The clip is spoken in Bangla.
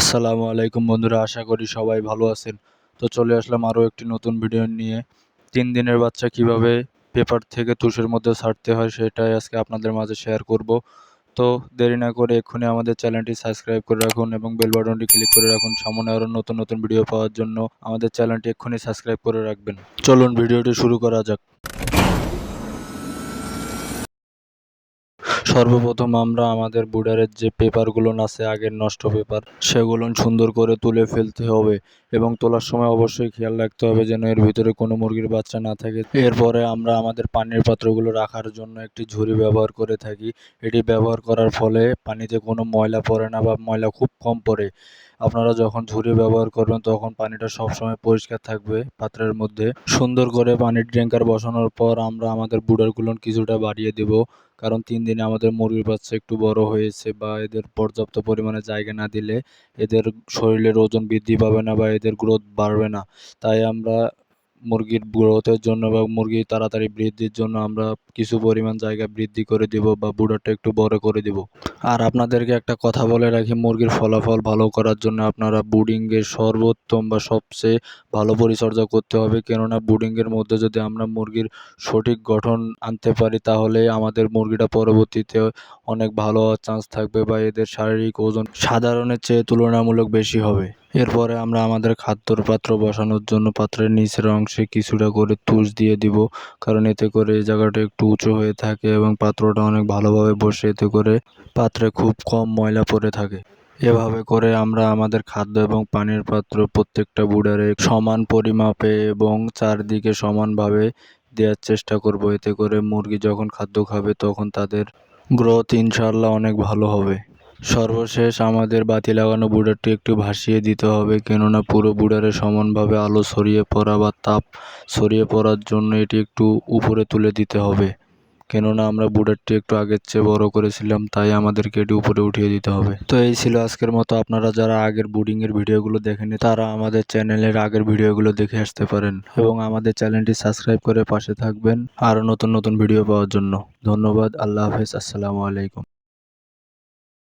আসসালামু আলাইকুম বন্ধুরা, আশা করি সবাই ভালো আছেন। তো চলে আসলাম আরও একটি নতুন ভিডিও নিয়ে। তিন দিনের বাচ্চা কীভাবে পেপার থেকে তুষের মধ্যে ছাড়তে হয় সেটাই আজকে আপনাদের মাঝে শেয়ার করব। তো দেরি না করে এক্ষুনি আমাদের চ্যানেলটি সাবস্ক্রাইব করে রাখুন এবং বেল বাটনটি ক্লিক করে রাখুন। সামনে আরও নতুন নতুন ভিডিও পাওয়ার জন্য আমাদের চ্যানেলটি এক্ষুনি সাবস্ক্রাইব করে রাখবেন। চলুন ভিডিওটি শুরু করা যাক। সর্বপ্রথম আমরা আমাদের বোর্ডারের যে পেপারগুলো আছে, আগের নষ্ট পেপার সেগুলো সুন্দর করে তুলে ফেলতে হবে। এবং তোলার সময় অবশ্যই খেয়াল রাখতে হবে যেন এর ভিতরে কোনো মুরগির বাচ্চা না থাকে। এরপরে আমরা আমাদের পানির পাত্রগুলো রাখার জন্য একটি ঝুড়ি ব্যবহার করে থাকি। এটি ব্যবহার করার ফলে পানিতে কোনো ময়লা পড়ে না বা ময়লা খুব কম পড়ে। আপনারা যখন ঝুড়ি ব্যবহার করবেন তখন পানিটা সবসময় পরিষ্কার থাকবে পাত্রের মধ্যে। সুন্দর করে পানির ট্যাঙ্কার বসানোর পর আমরা আমাদের বুডারগুলো কিছুটা বাড়িয়ে দেব। কারণ তিন দিনে আমাদের মুরগির বাচ্চা একটু বড় হয়েছে বা এদের পর্যাপ্ত পরিমাণে জায়গা না দিলে এদের শরীরের ওজন বৃদ্ধি পাবে না বা এদের গ্রোথ বাড়বে না। তাই আমরা মুরগির গ্রোথের জন্য বা মুরগি তাড়াতাড়ি বৃদ্ধির জন্য আমরা কিছু পরিমাণ জায়গা বৃদ্ধি করে দিব বা বুড়াটা একটু বড় করে দিব। আর আপনাদেরকে একটা কথা বলে রাখি, মুরগির ফলাফল ভালো করার জন্য আপনারা বুডিংয়ের সর্বোত্তম বা সবচেয়ে ভালো পরিচর্যা করতে হবে। কেননা বুডিংয়ের মধ্যে যদি আমরা মুরগির সঠিক গঠন আনতে পারি, তাহলে আমাদের মুরগিটা পরবর্তীতে অনেক ভালো চান্স থাকবে বা এদের শারীরিক ওজন সাধারণের চেয়ে তুলনামূলক বেশি হবে। এরপরে আমরা আমাদের খাদ্যর পাত্র বসানোর জন্য পাত্রের নিচের অংশে কিছুটা করে তুষ দিয়ে দিব, কারণ এতে করে এই জায়গাটা একটু উঁচু হয়ে থাকে এবং পাত্রটা অনেক ভালোভাবে বসে, এতে করে পাত্রে খুব কম ময়লা পড়ে থাকে। এভাবে করে আমরা আমাদের খাদ্য এবং পানির পাত্র প্রত্যেকটা বুডারে সমান পরিমাপে এবং চারদিকে সমানভাবে দেওয়ার চেষ্টা করব। এতে করে মুরগি যখন খাদ্য খাবে তখন তাদের গ্রোথ ইনশাল্লাহ অনেক ভালো হবে। সর্বশেষ আমাদের বাতি লাগানো বুডারটি একটু ভাসিয়ে দিতে হবে, কেননা পুরো বুডারে সমানভাবে আলো ছড়িয়ে পড়া বা তাপ ছড়িয়ে পড়ার জন্য এটি একটু উপরে তুলে দিতে হবে। কেননা আমরা বুডারটি একটু আগের চেয়ে বড় করেছিলাম, তাই আমাদেরকে এটি উপরে উঠিয়ে দিতে হবে। তো এই ছিল আজকের মতো। আপনারা যারা আগের বুডিংয়ের ভিডিওগুলো দেখেনি তারা আমাদের চ্যানেলের আগের ভিডিওগুলো দেখে আসতে পারেন এবং আমাদের চ্যানেলটি সাবস্ক্রাইব করে পাশে থাকবেন আরও নতুন নতুন ভিডিও পাওয়ার জন্য। ধন্যবাদ। আল্লাহ হাফেজ। আসসালামু আলাইকুম।